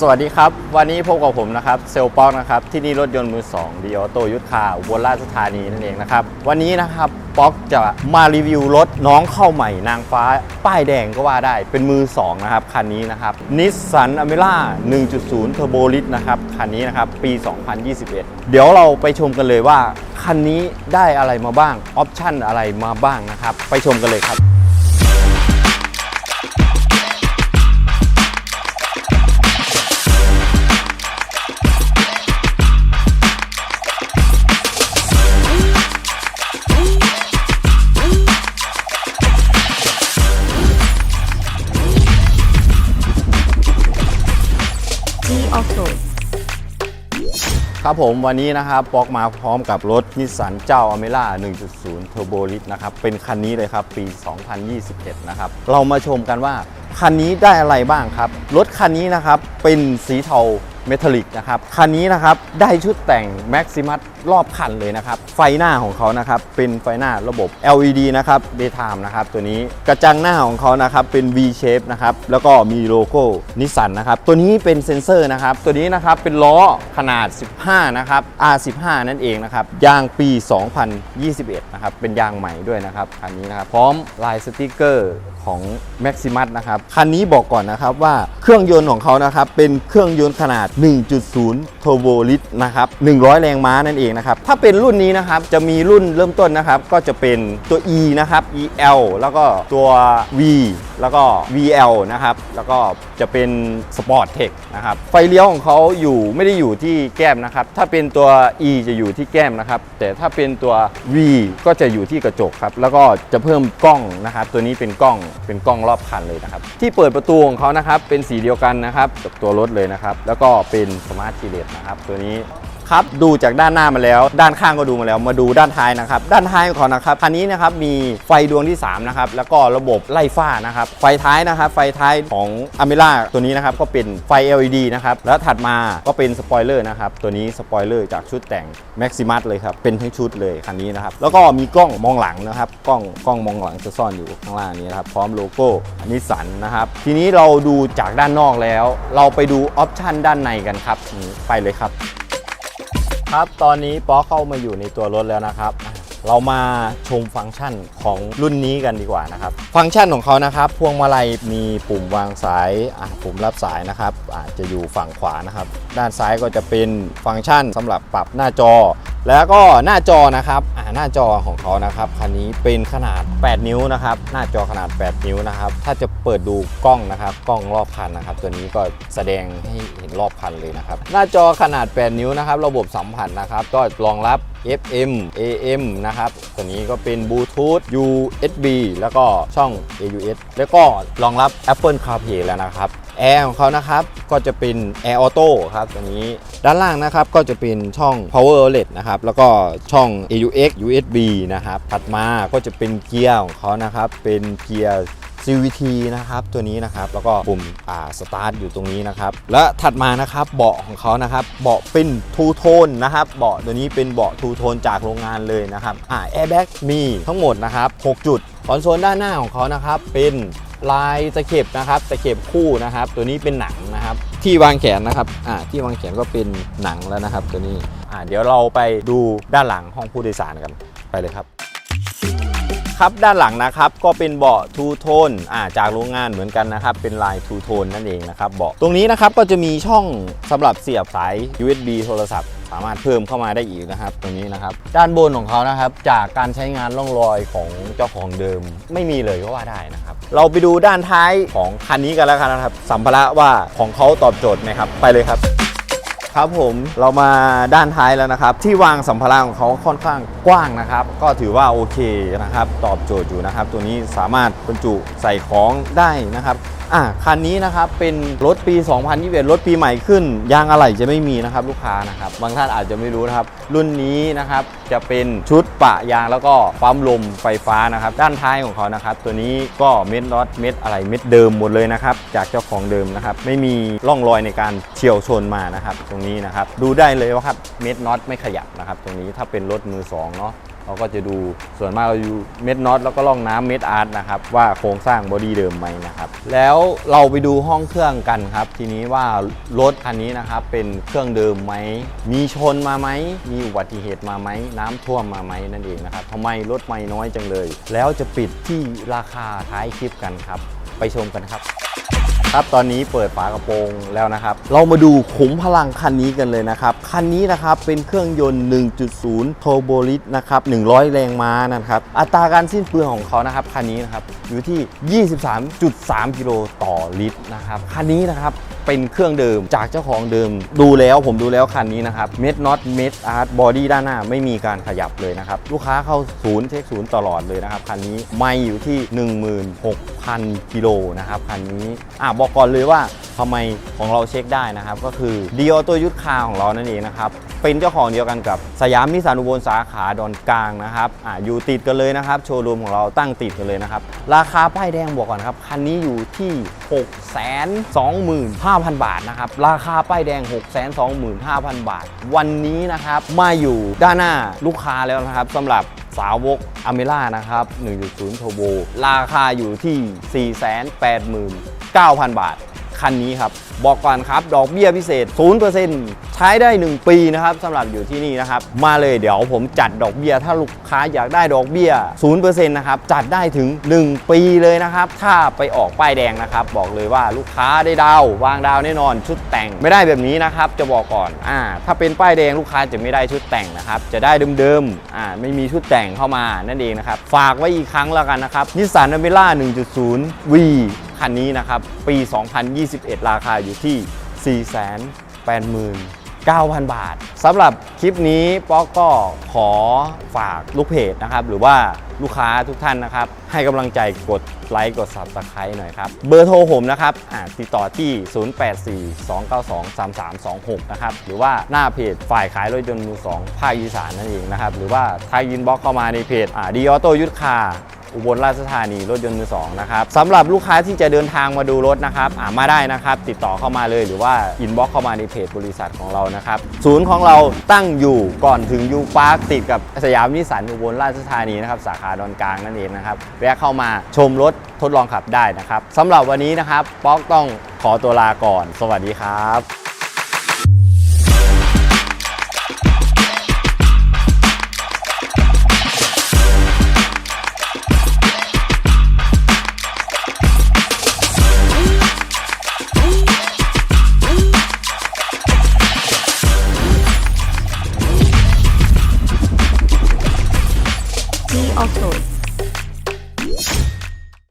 สวัสดีครับ วันนี้พบกับผมนะครับเซลป๊อกนะครับที่นี่รถยนต์มือ2ดีออโตยุทธคาอุบลราชธานีนั่นเองนะครับ วันนี้นะครับป๊อกจะมารีวิวรถน้องเข้าใหม่นางฟ้า ป้ายแดงก็ว่าได้เป็นมือ 2 นะครับ คันนี้นะครับนิสสันอเมร่า1.0 Turbo l i t นะครับ คันนี้นะครับ ปี 2021 เดี๋ยวเราไปชมกันเลยว่า คันนี้ได้อะไรมาบ้างออปชั่นอะไรมาบ้างนะครับ ไปชมกันเลยครับ G Auto ครับผมวันนี้นะครับปอกมาพร้อมกับรถนิสสันเจ้าอเมร่า1.0 Turbo l i t นะครับ เป็นคันนี้เลยครับ ปี 2021 นะครับ เรามาชมกันว่า คันนี้ได้อะไรบ้างครับ รถคันนี้นะครับ เป็นสีเทาเมทัลลิกนะครับ คันนี้นะครับ ได้ชุดแต่งแม็กซิมัส รอบคันเลยนะครับ ไฟหน้าของเขานะครับ เป็นไฟหน้าระบบ LED นะครับ Daytime นะครับ ตัวนี้กระจังหน้าของเขานะครับ เป็น V shape นะครับ แล้วก็มีโลโก้นิสสันนะครับ ตัวนี้เป็นเซ็นเซอร์นะครับ ตัวนี้นะครับ เป็นล้อขนาด 15 นะครับ R15 นั่นเองนะครับ ยางปี 2021 นะครับ เป็นยางใหม่ด้วยนะครับ คันนี้นะครับ พร้อมลายสติกเกอร์ของ Maximus นะครับ คันนี้บอกก่อนนะครับว่าเครื่องยนต์ของเขานะครับ เป็นเครื่องยนต์ขนาด 1.0 Turbo l i t นะครับ 100 แรงม้านั่นเองนะครับ ถ้าเป็นรุ่นนี้นะครับ จะมีรุ่นเริ่มต้นนะครับ ก็จะเป็นตัว E นะครับ EL แล้วก็ตัว V แล้วก็ VL นะครับ แล้วก็จะเป็น Sport Tech นะครับ ไฟเลี้ยวของเขาอยู่ไม่ได้อยู่ที่แก้มนะครับ ถ้าเป็นตัว E จะอยู่ที่แก้มนะครับ แต่ถ้าเป็นตัว V ก็จะอยู่ที่กระจกครับ แล้วก็จะเพิ่มกล้องนะครับ ตัวนี้เป็นกล้อง เป็นกล้องรอบคันเลยนะครับ ที่เปิดประตูของเขานะครับ เป็นสีเดียวกันนะครับกับตัวรถเลยนะครับ แล้วก็เป็นสมาร์ทคีเลสนะครับ ตัวนี้ ครับ ดูจากด้านหน้ามาแล้ว ด้านข้างก็ดูมาแล้ว มาดูด้านท้ายนะครับ ด้านท้ายของเขานะครับคันนี้นะครับมีไฟดวงที่3นะครับ แล้วก็ระบบไล่ฟ้านะครับ ไฟท้ายนะครับ ไฟท้ายของอเมร่าตัวนี้นะครับ ก็เป็นไฟ LED นะครับ แล้วถัดมาก็เป็นสปอยเลอร์นะครับ ตัวนี้สปอยเลอร์จากชุดแต่ง Maximus เลยครับ เป็นทั้งชุดเลยคันนี้นะครับ แล้วก็มีกล้องมองหลังนะครับ กล้องกล้องมองหลังจะซ่อนอยู่ข้างล่างนี้นะครับ พร้อมโลโก้นิสสันนะครับ ทีนี้เราดูจากด้านนอกแล้ว เราไปดูออปชันด้านในกันครับ ไปเลยครับ ครับ ตอนนี้ป๊อกเข้ามาอยู่ในตัวรถแล้วนะครับ เรามาชมฟังก์ชันของรุ่นนี้กันดีกว่านะครับ ฟังก์ชันของเขานะครับ พวงมาลัยมีปุ่มวางสายปุ่มรับสายนะครับอาจะอยู่ฝั่งขวานะครับ ด้านซ้ายก็จะเป็นฟังก์ชันสำหรับปรับหน้าจอ แล้วก็หน้าจอนะครับอ่าหน้าจอของเขานะครับคันนี้เป็นขนาด 8 นิ้วนะครับ หน้าจอขนาด 8 นิ้วนะครับ ถ้าจะเปิดดูกล้องนะครับกล้องรอบคันนะครับ ตัวนี้ก็แสดงให้เห็นรอบคันเลยนะครับ หน้าจอขนาด 8 นิ้วนะครับ ระบบสัมผัสนะครับ ก็รองรับ FM AM นะครับตัวนี้ก็เป็นบลูทูธ USB แล้วก็ช่อง AUX แล้วก็รองรับ Apple CarPlay แล้วนะครับแอร์ของเขานะครับก็จะเป็น Air Auto ครับตัวนี้ด้านล่างนะครับก็จะเป็นช่อง Power Outlet นะครับแล้วก็ช่อง AUX USB นะครับถัดมาก็จะเป็นเกียร์ของเขานะครับเป็นเกียร์ CVT นะครับตัวนี้นะครับแล้วก็ปุ่มอ่าสตาร์ทอยู่ตรงนี้นะครับและถัดมานะครับเบาะของเขานะครับเบาะเป็นทูโทนนะครับเบาะตัวนี้เป็นเบาะทูโทนจากโรงงานเลยนะครับอ่าแอร์แบ็กมีทั้งหมดนะครับ6จุดคอนโซลด้านหน้าของเขานะครับเป็นลายตะเข็บนะครับตะเข็บคู่นะครับ ตัวนี้เป็นหนังนะครับ ที่วางแขนนะครับอ่าที่วางแขนก็เป็นหนังแล้วนะครับ ตัวนี้อ่าเดี๋ยวเราไปดูด้านหลังห้องผู้โดยสารกันไปเลยครับ ครับด้านหลังนะครับก็เป็นเบาะทูโทนจากโรงงานเหมือนกันนะครับ เป็นลายทูโทนนั่นเองนะครับเบาะตรงนี้นะครับก็จะมีช่องสำหรับเสียบสาย USB โทรศัพท์ สามารถเพิ่มเข้ามาได้อีกนะครับ ตรงนี้นะครับ ด้านบนของเขานะครับ จากการใช้งานร่องรอยของเจ้าของเดิม ไม่มีเลยก็ว่าได้นะครับ เราไปดูด้านท้ายของคันนี้กันแล้วกันนะครับ สัมภาระว่าของเขาตอบโจทย์ไหมครับ ไปเลยครับ ครับผมเรามาด้านท้ายแล้วนะครับ ที่วางสัมภาระของเขาค่อนข้างกว้างนะครับ ก็ถือว่าโอเคนะครับ ตอบโจทย์อยู่นะครับ ตัวนี้สามารถบรรจุใส่ของได้นะครับอะคันนี้นะครับเป็นรถปี 2021 รถปีใหม่ขึ้น ยางอะไหล่จะไม่มีนะครับลูกค้านะครับ บางท่านอาจจะไม่รู้นะครับ รุ่นนี้นะครับ จะเป็นชุดปะยางแล้วก็ปั๊มลมไฟฟ้านะครับ ด้านท้ายของเขานะครับ ตัวนี้ก็เม็ดน็อตเม็ดอะไรเม็ดเดิมหมดเลยนะครับ จากเจ้าของเดิมนะครับ ไม่มีร่องรอยในการเฉียวชนมานะครับ ตรงนี้นะครับ ดูได้เลยว่าครับเม็ดน็อตไม่ขยับนะครับ ตรงนี้ถ้าเป็นรถมือสองเนาะ เราก็จะดูส่วนมากเราอยู่เม็ดน็อตแล้วก็ล่องน้ำเม็ดอาร์ตนะครับว่าโครงสร้างบอดี้เดิมไหมนะครับแล้วเราไปดูห้องเครื่องกันครับ ทีนี้ว่ารถคันนี้นะครับเป็นเครื่องเดิมไหมมีชนมาไหมมีอุบัติเหตุมาไหมน้ำท่วมมาไหมนั่นเองนะครับทำไมรถไม่น้อยจังเลย แล้วจะปิดที่ราคาท้ายคลิปกันครับ ไปชมกันครับ ครับตอนนี้เปิดฝากระโปรงแล้วนะครับ เรามาดูขุมพลังคันนี้กันเลยนะครับ คันนี้นะครับเป็นเครื่องยนต์ 1.0 โทโบลิตนะครับ 100 แรงม้านะครับ อัตราการสิ้นเปลืองของเขานะครับ คันนี้นะครับอยู่ที่ 23.3 กิโลต่อลิตรนะครับ คันนี้นะครับ เป็นเครื่องเดิมจากเจ้าของเดิม ดูแล้วผมดูแล้วคันนี้นะครับเม็ดน็อตเม็ดอาร์ตบอดี้ด้านหน้าไม่มีการขยับเลยนะครับ ลูกค้าเข้าศูนย์เช็คศูนย์ตลอดเลยนะครับ คันนี้ไม่อยู่ที่ 16,000กิโลนะครับคันนี้อะบอกก่อนเลยว่า ทำไมของเราเช็คได้นะครับ ก็คือดีออโตยุทธคาของเรานั่นเองนะครับ เป็นเจ้าของเดียวกันกับสยามนิสสันอุบลสาขาดอนกลางนะครับอ่าอยู่ติดกันเลยนะครับ โชว์รูมของเราตั้งติดกันเลยนะครับ ราคาป้ายแดงบอกก่อนครับ คันนี้อยู่ที่ 625,000 บาทนะครับ ราคาป้ายแดง 625,000 บาท วันนี้นะครับมาอยู่ด้านหน้าลูกค้าแล้วนะครับสำหรับสาวกอเมล่านะครับ 1.0 Turbo ราคาอยู่ที่ 489,000 บาท คันนี้ครับ บอกก่อนครับ ดอกเบี้ยพิเศษ 0%ใช้ได้ 1 ปีนะครับสำหรับอยู่ที่นี่นะครับ มาเลยเดี๋ยวผมจัดดอกเบี้ยถ้าลูกค้าอยากได้ดอกเบี้ย 0%นะครับ จัดได้ถึง 1 ปีเลยนะครับ ถ้าไปออกป้ายแดงนะครับ บอกเลยว่าลูกค้าได้ดาววางดาวแน่นอน ชุดแต่งไม่ได้แบบนี้นะครับ จะบอกก่อนอ่าถ้าเป็นป้ายแดงลูกค้าจะไม่ได้ชุดแต่งนะครับ จะได้เดิมๆอ่าไม่มีชุดแต่งเข้ามานั่นเองนะครับ ฝากไว้อีกครั้งแล้วกันนะครับนิสสันอเมร่า1.0 V คันนี้นะครับ ปี 2021 ราคาอยู่ที่ 489,000 บาทสำหรับคลิปนี้ป๊อกก็ขอฝากลูกเพจนะครับ หรือว่าลูกค้าทุกท่านนะครับ ให้กำลังใจกดไลค์กด Subscribe หน่อยครับ เบอร์โทรผมนะครับติดต่อที่ 0842923326 นะครับ หรือว่าหน้าเพจฝ่ายขายรถยนต์มือสองภาคอีสานนั่นเองนะครับ หรือว่าทายยินบล็อกเข้ามาในเพจดีออโต้ยุทธคา อุบลราชธานีรถยนต์มือสองนะครับสำหรับลูกค้าที่จะเดินทางมาดูรถนะครับามาได้นะครับ ติดต่อเข้ามาเลยหรือว่าอินบ็อกเข้ามาในเพจบริษัทของเรานะครับ ศูนย์ของเราตั้งอยู่ก่อนถึงยูปาร์คติดกับสยามนิสสันอุบลราชธานีนะครับสาขาดอนกลางนั่นเองนะครับแวะเข้ามาชมรถทดลองขับได้นะครับสำหรับวันนี้นะครับป๊อกต้องขอตัวลาก่อน สวัสดีครับ